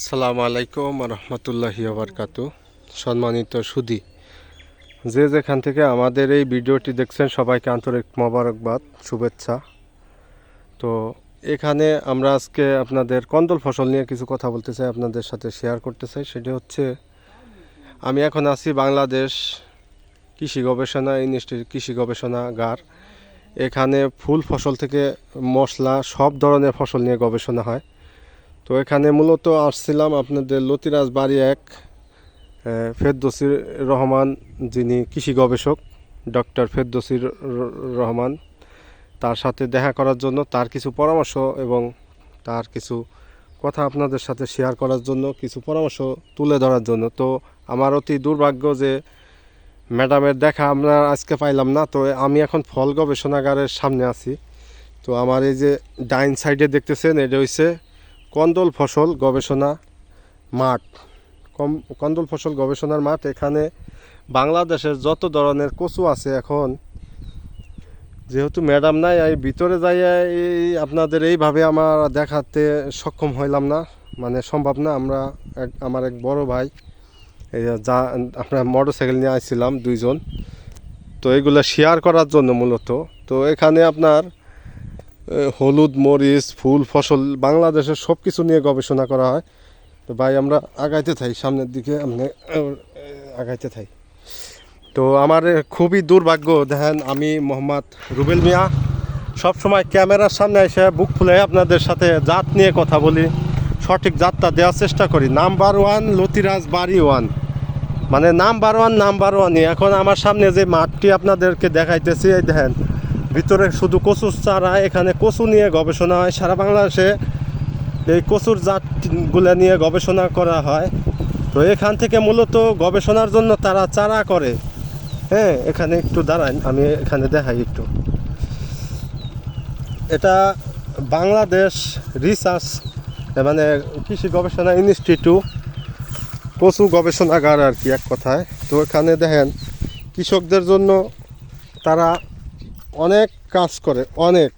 আসসালামু আলাইকুম রহমতুল্লাহি আবরকাতু সম্মানিত সুদী, যে যেখান থেকে আমাদের এই ভিডিওটি দেখছেন, সবাইকে আন্তরিক মোবারকবাদ, শুভেচ্ছা। তো এখানে আমরা আজকে আপনাদের কন্দল ফসল নিয়ে কিছু কথা বলতে চাই, আপনাদের সাথে শেয়ার করতে চাই। সেটি হচ্ছে, আমি এখন আছি বাংলাদেশ কৃষি গবেষণা ইনস্টিটিউট, কৃষি গবেষণাগার এখানে ফুল ফসল থেকে মশলা, সব ধরনের ফসল নিয়ে গবেষণা হয়। তো এখানে মূলত আসছিলাম আপনাদের লতিরাজ বাড়ি এক ফেরদৌসির রহমান, যিনি কৃষি গবেষক, ডক্টর ফেরদৌসির রহমান। তার সাথে দেখা করার জন্য তার কিছু পরামর্শ এবং তার কিছু কথা আপনাদের সাথে শেয়ার করার জন্য, কিছু পরামর্শ তুলে ধরার জন্য। তো আমার অতি দুর্ভাগ্য যে ম্যাডামের দেখা আমরা আজকে পাইলাম না, তো আমি এখন ফল গবেষণাগারের সামনে আছি। তো আমার এই যে ডাইন সাইডে দেখতেছেন, এটা হচ্ছে কন্দল ফসল গবেষণা মাঠ। কন্দল ফসল গবেষণার মাঠ এখানে বাংলাদেশের যত ধরনের কচু আছে এখন, যেহেতু ম্যাডাম নাই এই ভিতরে যাইয়া এই আপনাদের এইভাবে আমার দেখাতে সক্ষম হইলাম না। মানে সম্ভব না, আমরা এক, আমার এক বড় ভাই, এই যা আমরা মোটর সাইকেল নিয়ে আসছিলাম দুইজন। তো এগুলো শেয়ার করার জন্য মূলত। তো এখানে আপনার হলুদ, মরিচ, ফুল, ফসল, বাংলাদেশের সব কিছু নিয়ে গবেষণা করা হয়। তো ভাই, আমরা আগাইতে থাই, সামনের দিকে আপনি আগাইতে থাই। তো আমার খুবই দুর্ভাগ্য, দেখেন আমি মোহাম্মদ রুবেল মিয়া। সব সময় ক্যামেরার সামনে এসে বুক ফুলে আপনাদের সাথে জাত নিয়ে কথা বলি। সঠিক জাতটা দেওয়ার চেষ্টা করি। নাম্বার ওয়ান লতিরাজ বাড়ি ওয়ান। মানে নাম্বার ওয়ান, নাম্বার ওয়ানই। এখন আমার সামনে যে মাঠটি আপনাদেরকে দেখাইতেছি, এই দেখেন ভিতরে শুধু কচুর চারা, এখানে কচু নিয়ে গবেষণা হয়। সারা বাংলাদেশে এই কচুর জাতগুলো নিয়ে গবেষণা করা হয়। তো এখান থেকে মূলত গবেষণার জন্য তারা চারা করে। হ্যাঁ এখানে একটু দাঁড়ান, আমি এখানে দেখাই একটু। এটা বাংলাদেশ রিসার্চ মানে কৃষি গবেষণা ইনস্টিটিউট, কচু গবেষণাগার আর কি এক কথায়। তো এখানে দেখেন, কৃষকদের জন্য তারা অনেক কাজ করে, অনেক।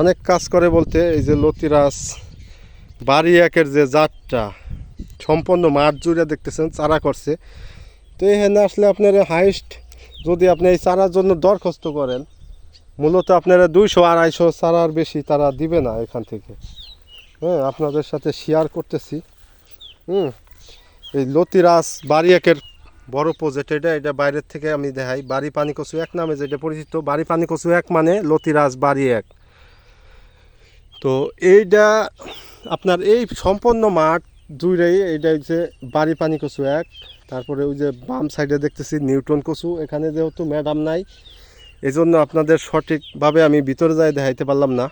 অনেক কাজ করে বলতে এই যে লতিরাস বাড়ি একের যে জাতটা, সম্পূর্ণ মাঠ জুড়ে দেখতেছেন, চারা করছে। তো এখানে আসলে আপনার হাইস্ট যদি আপনি এই চারার জন্য দরখাস্ত করেন, মূলত আপনারা দুইশো, আড়াইশো চারার বেশি তারা দিবে না এখান থেকে। হ্যাঁ আপনাদের সাথে শেয়ার করতেছি। হুম, এই লতিরাস বাড়ি একের বড় প্রজেক্ট এটা এটা বাইরের থেকে আমি দেখাই। বাড়ি পানি কচু এক নামে যেটা পরিচিত। বাড়ি পানি কচু এক মানে লতিরাজ বাড়ি এক। তো এইটা আপনার এই সম্পূর্ণ মাঠ জুড়েই এইটা হচ্ছে বাড়ি পানি কচু এক। তারপরে ওই যে বাম সাইডে দেখতেছি নিউটন কচু। এখানে যেহেতু ম্যাডাম নাই এই জন্য আপনাদের সঠিকভাবে আমি ভিতরে যাই দেখাইতে পারলাম না।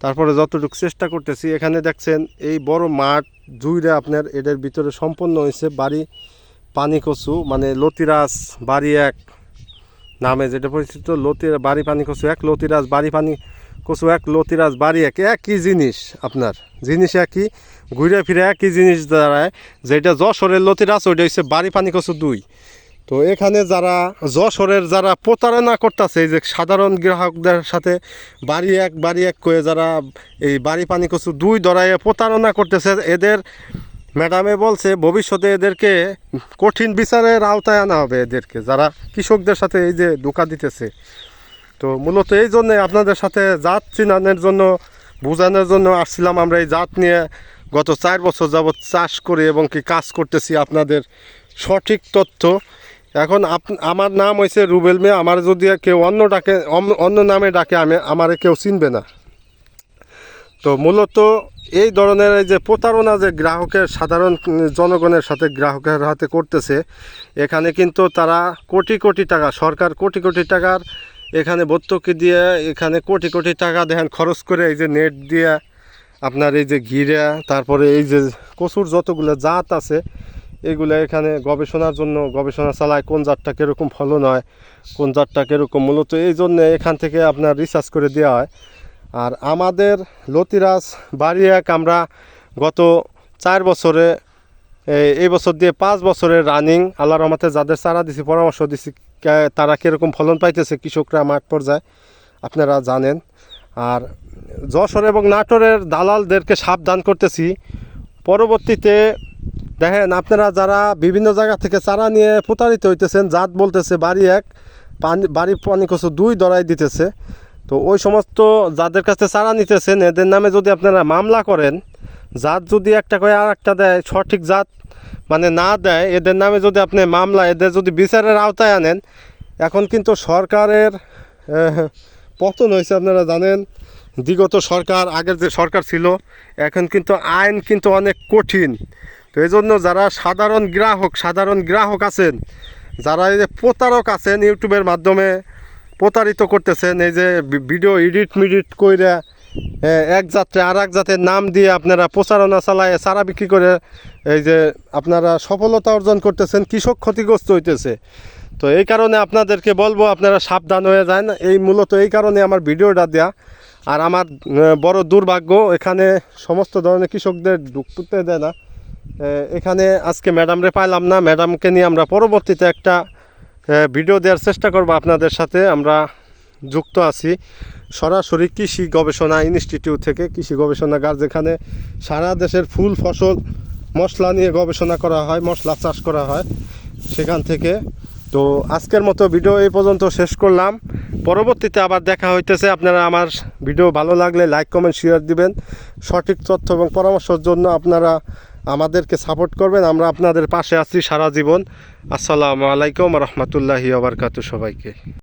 তারপরে যতটুকু চেষ্টা করতেছি, এখানে দেখছেন এই বড় মাঠ জুইরে আপনার এদের ভিতরে সম্পন্ন হয়েছে। বাড়ি পানি কচু মানে লতিরাজ বাড়ি এক নামে যেটা পরিচিত, লতির বাড়ি পানি কচু এক, লতিরাজ বাড়ি পানি কচু এক, লতিরাজ বাড়ি এক। একই জিনিস আপনার। জিনিস একই, ঘুরে ফিরে একই জিনিস দাঁড়ায়। যেটা যশোরের লতিরাজ, ওইটা হচ্ছে বাড়ি পানি কচু দুই। তো এখানে যারা যশোরের যারা প্রতারণা করতেছে, এই যে সাধারণ গ্রাহকদের সাথে বাড়ি এক বাড়ি এক করে যারা এই বাড়ি পানি কচু দুই দরাইয়ে প্রতারণা করতেছে, এদের ম্যাডামে বলছে, ভবিষ্যতে এদেরকে কঠিন বিচারের আওতায় আনা হবে এদেরকে, যারা কৃষকদের সাথে এই যে ধোকা দিতেছে। তো মূলত এই জন্যে আপনাদের সাথে জাত চিনানোর জন্য, বোঝানোর জন্য আসছিলাম আমরা এই জাত নিয়ে। গত চার বছর যাবৎ চাষ করে এবং কি কাজ করতেছি আপনাদের সঠিক তথ্য। এখন আপ, আমার নাম হয়েছে রুবেল মেয়ে, আমার যদি কেউ অন্য ডাকে অন্য নামে ডাকে, আমি, আমারে কেউ চিনবে না। তো মূলত এই ধরনের এই যে প্রতারণা যে গ্রাহকের, সাধারণ জনগণের সাথে গ্রাহকের হাতে করতেছে, এখানে কিন্তু তারা কোটি কোটি টাকা, সরকার কোটি কোটি টাকার এখানে ভর্তুকি দিয়ে, এখানে কোটি কোটি টাকা দেখেন খরচ করে এই যে নেট দিয়ে আপনার এই যে ঘিরা তারপরে এই যে কচুর যতগুলো জাত আছে, এগুলো এখানে গবেষণার জন্য, গবেষণা চালায় কোন জাতটা কীরকম ফলন হয়, কোন জাতটা কীরকম মূলত, এই জন্য এখান থেকে আপনার রিসার্চ করে দেওয়া হয়। আর আমাদের লতিরাজ বাড়ি এক আমরা গত চার বছরে এই- বছর দিয়ে পাঁচ বছরের রানিং আল্লাহ রহমতে যাদের চারা দিছি, পরামর্শ দিছি তারা কীরকম ফলন পাইতেছে কৃষকরা মাঠ পর্যায়ে, আপনারা জানেন। আর যশোর এবং নাটোরের দালালদেরকে সাবধান করতেছি। পরবর্তীতে দেখেন, আপনারা যারা বিভিন্ন জায়গা থেকে চারা নিয়ে প্রতারিত হইতেছেন, জাত বলতেছে, বাড়ি এক, পানি বাড়ি পানি কচু দুই দরাই দিতেছে। তো ওই সমস্ত যাদের কাছে চারা নিতেছেন, এদের নামে যদি আপনারা মামলা করেন, জাত যদি একটা করে আর একটা দেয়, সঠিক জাত মানে না দেয়, এদের নামে যদি আপনি মামলা, এদের যদি বিচারের আওতায় আনেন, এখন কিন্তু সরকারের পতন হয়েছে আপনারা জানেন। বিগত সরকার, আগের যে সরকার ছিল, এখন কিন্তু আইন কিন্তু অনেক কঠিন। তো এই জন্য যারা সাধারণ গ্রাহক সাধারণ গ্রাহক আছেন, যারা এই যে প্রতারক আছেন ইউটিউবের মাধ্যমে প্রতারিত করতেছেন, এই যে ভিডিও এডিট মিডিট কইরা এক যাত্রে আর এক জাতের নাম দিয়ে আপনারা প্রচারণা চালায় সারা বিক্রি করে, এই যে আপনারা সফলতা অর্জন করতেছেন, কৃষক ক্ষতিগ্রস্ত হইতেছে। তো এই কারণে আপনাদেরকে বলব, আপনারা সাবধান হয়ে যান। এই মূলত এই কারণে আমার ভিডিওটা দেয়া। আর আমার বড় দুর্ভাগ্য, এখানে সমস্ত ধরনের কৃষকদের ঢুকতে দেয় না। এখানে আজকে ম্যাডামরে পাইলাম না। ম্যাডামকে নিয়ে আমরা পরবর্তীতে একটা ভিডিও দেওয়ার চেষ্টা করব আপনাদের সাথে। আমরা যুক্ত আছি সরাসরি কৃষি গবেষণা ইনস্টিটিউট থেকে। কৃষি গবেষণাগার যেখানে সারা দেশের ফুল ফসল, মশলা নিয়ে গবেষণা করা হয়, মশলা চাষ করা হয় সেখান থেকে। তো আজকের মতো ভিডিও এই পর্যন্ত শেষ করলাম। পরবর্তীতে আবার দেখা হইতেছে। আপনারা আমার ভিডিও ভালো লাগলে লাইক, কমেন্ট শেয়ার দিবেন। সঠিক তথ্য এবং পরামর্শের জন্য আপনারা আমাদেরকে সাপোর্ট করবেন আমরা আপনাদের পাশে আছি সারা জীবন। আসসালামু আলাইকুম রহমতুল্লাহি আবরকাত সবাইকে।